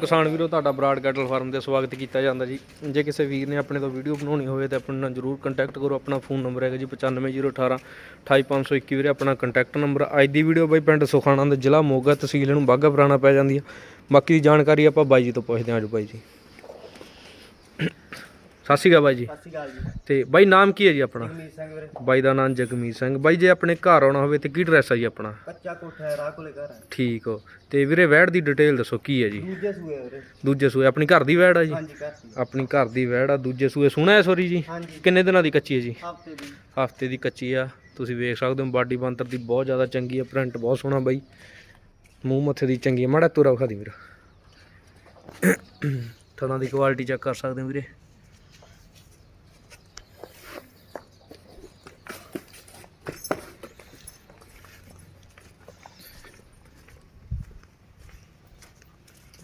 ਕਿਸਾਨ ਵੀਰੋ, ਤੁਹਾਡਾ ਬਰਾਡ ਕੈਟਲ ਫਾਰਮ ਤੇ ਸਵਾਗਤ ਕੀਤਾ ਜਾਂਦਾ ਜੀ। ਜੇ ਕਿਸੇ ਵੀਰ ਨੇ ਆਪਣੇ ਤੋਂ ਵੀਡੀਓ ਬਣਾਉਣੀ ਹੋਵੇ ਤਾਂ ਆਪਣੇ ਨਾਲ ਜਰੂਰ ਕੰਟੈਕਟ ਕਰੋ। ਆਪਣਾ ਫੋਨ ਨੰਬਰ ਹੈਗਾ ਜੀ 95018 28521 ਵੀਰੇ। ਆਪਣਾ ਕੰਟੈਕਟ ਨੰਬਰ ਅੱਜ ਦੀ ਵੀਡੀਓ ਬਾਈ ਪਿੰਡ ਸੁਖਾਣਾ ਦਾ ਜ਼ਿਲ੍ਹਾ ਮੋਗਾ ਤਹਿਸੀਲ ਨੂੰ ਬਾਗਾ ਪੁਰਾਣਾ ਪੈ ਜਾਂਦੀ ਆ। ਬਾਕੀ ਦੀ ਜਾਣਕਾਰੀ ਆਪਾਂ ਬਾਈ ਜੀ ਤੋਂ ਪੁੱਛਦੇ ਹਾਂ ਅੱਜ ਬਾਈ ਜੀ। ਸਤਿ ਸ਼੍ਰੀ ਅਕਾਲ ਬਾਈ ਜੀ। ਸਤਿ ਸ਼੍ਰੀ ਅਕਾਲ ਜੀ। ਤੇ ਬਾਈ ਨਾਮ ਕੀ ਹੈ ਜੀ ਆਪਣਾ? ਜਗਮੀਤ ਸਿੰਘ ਵੀਰੇ। ਬਾਈ ਦਾ ਨਾਮ ਜਗਮੀਤ ਸਿੰਘ। ਬਾਈ ਜੇ ਆਪਣੇ ਘਰ ਆਉਣਾ ਹੋਵੇ ਤੇ ਕੀ ਐਡਰੈਸ ਆ ਜੀ ਆਪਣਾ? ਕੱਚਾ ਕੋਠਾ ਹੈ ਰਾਹ ਕੋਲੇ ਘਰ ਹੈ। ਠੀਕ ਹੋ। ਤੇ ਵੀਰੇ ਵੈੜ ਦੀ ਡਿਟੇਲ ਦੱਸੋ ਕੀ ਹੈ ਜੀ? ਦੂਜੇ ਸੂਏ ਵੀਰੇ। ਦੂਜੇ ਸੂਏ। ਆਪਣੀ ਘਰ ਦੀ ਵੈੜ ਆ ਜੀ? ਹਾਂਜੀ ਘਰ ਸੀ ਆਪਣੀ ਘਰ ਦੀ ਵੈੜ ਆ। ਦੂਜੇ ਸੂਏ ਸੁਣਾ ਹੈ ਸੋਰੀ ਜੀ? ਹਾਂਜੀ। ਕਿੰਨੇ ਦਿਨਾਂ ਦੀ ਕੱਚੀ ਹੈ ਜੀ? ਹਫ਼ਤੇ ਦੀ। ਹਫ਼ਤੇ ਦੀ ਕੱਚੀ ਆ। ਤੁਸੀਂ ਵੇਖ ਸਕਦੇ ਹੋ ਬਾਡੀ ਬੰਤਰ ਦੀ ਬਹੁਤ ਜ਼ਿਆਦਾ ਚੰਗੀ ਆ। ਪ੍ਰਿੰਟ ਬਹੁਤ ਸੋਹਣਾ ਬਾਈ। ਮੂੰਹ ਮੱਥੇ ਦੀ ਚੰਗੀ ਆ। ਮਾੜਾ ਤੁਰਾ ਵਿਖਾ ਦੀ ਵੀਰ। ਥਣਾ ਦੀ ਕੁਆਲਿਟੀ ਚੈੱਕ ਕਰ ਸਕਦੇ ਹੋ ਵੀਰੇ।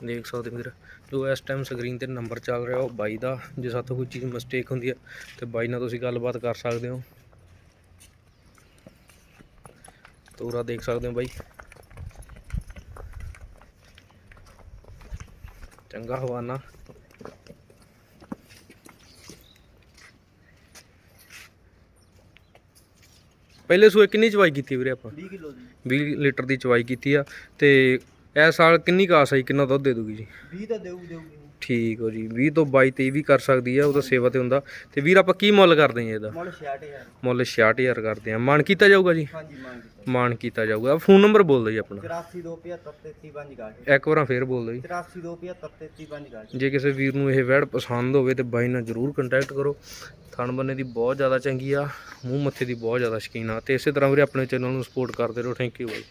ਦੇਖ ਸਕਦੇ ਵੀਰ ਜੋ ਇਸ ਟਾਈਮ ਸਕਰੀਨ ਤੇ ਨੰਬਰ ਚੱਲ ਰਿਹਾ ਉਹ ਬਾਈ ਦਾ ਜੇ ਸਾਥੋਂ ਕੋਈ ਚੀਜ਼ ਮਿਸਟੇਕ ਹੁੰਦੀ ਹੈ ਤੇ ਬਾਈ ਨਾਲ ਤੁਸੀਂ ਗੱਲਬਾਤ ਕਰ ਸਕਦੇ ਹੋ। ਤੋਰਾ ਦੇਖ ਸਕਦੇ ਹੋ ਬਾਈ। ਚੰਗਾ ਹਵਾਨਾ। ਪਹਿਲੇ ਸੂਏ ਕਿੰਨੀ ਚਵਾਈ ਕੀਤੀ ਵੀਰੇ ਆਪਾਂ? 20 ਕਿਲੋ ਜੀ 20 ਲੀਟਰ ਦੀ ਚਵਾਈ ਕੀਤੀ ਆ ਤੇ ਇਸ ਸਾਲ ਕਿੰਨੀ ਕਾਸ ਆਈ ਕਿੰਨਾ ਦੁੱਧ ਦੇ ਦੂਗੀ ਜੀ? 20 ਤਾਂ ਦੇਊ ਦੇਊਗੀ। ਠੀਕ ਹੋ ਜੀ 20 ਤੋਂ 22 23 ਵੀ ਕਰ ਸਕਦੀ ਆ ਉਹ ਤਾਂ ਸੇਵਾ ਤੇ ਹੁੰਦਾ। ਤੇ ਵੀਰ ਆਪਾਂ ਕੀ ਮੁੱਲ ਕਰਦੇ ਆ ਇਹਦਾ? ਮੁੱਲ 66000 ਮੁੱਲ 66000 ਕਰਦੇ ਆ। ਮਾਨ ਕੀਤਾ ਜਾਊਗਾ ਜੀ? ਹਾਂਜੀ ਕੀਤਾ ਮਾਨ ਕੀਤਾ ਜਾਊਗਾ। ਫੋਨ ਨੰਬਰ ਬੋਲ ਦਿਓ ਜੀ ਆਪਣਾ। 84277335 ਇੱਕ ਵਾਰ ਫੇਰ ਬੋਲ ਦਿਓ ਜੀ। 84277335 ਜੇ ਕਿਸੇ ਵੀਰ ਨੂੰ ਇਹ ਵੈੜ ਪਸੰਦ ਹੋਵੇ ਤੇ ਬਾਈ ਨਾਲ ਜਰੂਰ ਕੰਟੈਕਟ ਕਰੋ। ਥਣ ਬੰਨੇ ਦੀ ਬਹੁਤ ਜ਼ਿਆਦਾ ਚੰਗੀ ਆ ਮੂੰਹ ਮੱਥੇ ਦੀ ਬਹੁਤ ਜ਼ਿਆਦਾ ਸ਼ਕੀਨ ਆ। ਤੇ ਇਸੇ ਤਰ੍ਹਾਂ ਵੀਰੇ ਆਪਣੇ ਚੈਨਲ ਨੂੰ ਸਪੋਰਟ ਕਰਦੇ ਰਹੋ। Thank you bye.